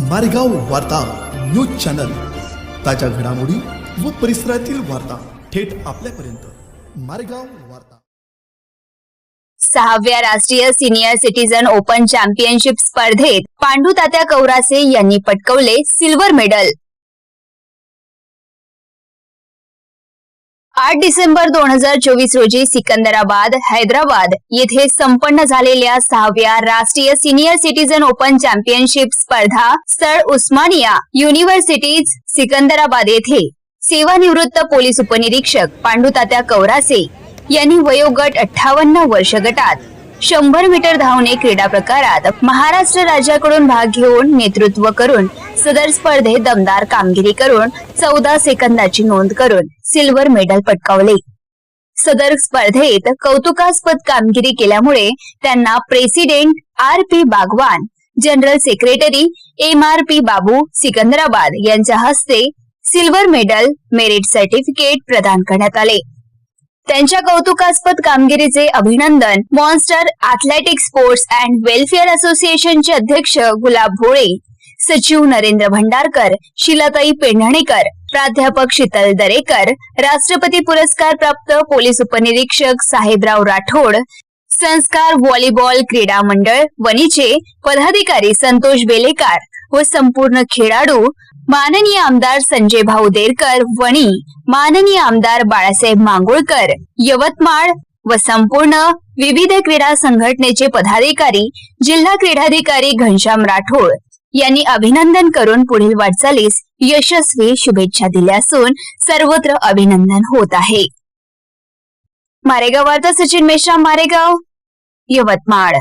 मारेगाव वार्ता news channel. ताज्या घडामोडी व परिसरातील वार्ता थेट आपल्यापर्यंत. मारेगाव वार्ता. सहाव्या राष्ट्रीय सिनियर सिटीजन ओपन चॅम्पियनशिप स्पर्धेत पांडू तात्या कौरासे यांनी पटकवले सिल्वर मेडल आठ डिसेंबर दोन हजार चोवीस रोजी सिकंदराबाद हैदराबाद येथे संपन्न झालेल्या सहाव्या राष्ट्रीय सिनियर सिटीजन ओपन चॅम्पियनशिप स्पर्धा स्थळ उस्मानिया युनिव्हर्सिटीज सिकंदराबाद येथे. सेवानिवृत्त पोलीस उपनिरीक्षक पांडुतात्या कौरासे यांनी वयोगट अठ्ठावन्न वर्ष गटात शंभर मीटर धावणे क्रीडा प्रकारात महाराष्ट्र राज्याकडून भाग घेऊन नेतृत्व करून सदर स्पर्धेत दमदार कामगिरी करून चौदा सेकंदाची नोंद करून सिल्वर मेडल पटकावले. सदर स्पर्धेत कौतुकास्पद कामगिरी केल्यामुळे त्यांना president R P Bagwan general secretary M R P Babu Secunderabad यांच्या हस्ते सिल्वर मेडल मेरिट सर्टिफिकेट प्रदान करण्यात आले. त्यांच्या कौतुकास्पद कामगिरीचे अभिनंदन monster athletic sports and welfare असोसिएशनचे अध्यक्ष गुलाब भोळे सचिव नरेंद्र भंडारकर शिलाताई पेंढणेकर प्राध्यापक शीतल दरेकर राष्ट्रपती पुरस्कार प्राप्त पोलीस उपनिरीक्षक साहेबराव राठोड संस्कार व्हॉलीबॉल क्रीडा मंडळ वणीचे पदाधिकारी संतोष बेलेकार व संपूर्ण खेळाडू माननीय आमदार संजय भाऊ देरकर वणी माननीय आमदार बाळासाहेब मांगोळकर यवतमाळ व संपूर्ण विविध क्रीडा संघटनेचे पदाधिकारी जिल्हा क्रीडाधिकारी घनश्याम राठोड. यांनी अभिनंदन करून पुढील वाटचालीस यशस्वी शुभेच्छा दिल्या असून सर्वत्र अभिनंदन होत आहे. मारेगाव वार्ता सचिन मेश्राम मारेगाव यवतमाळ.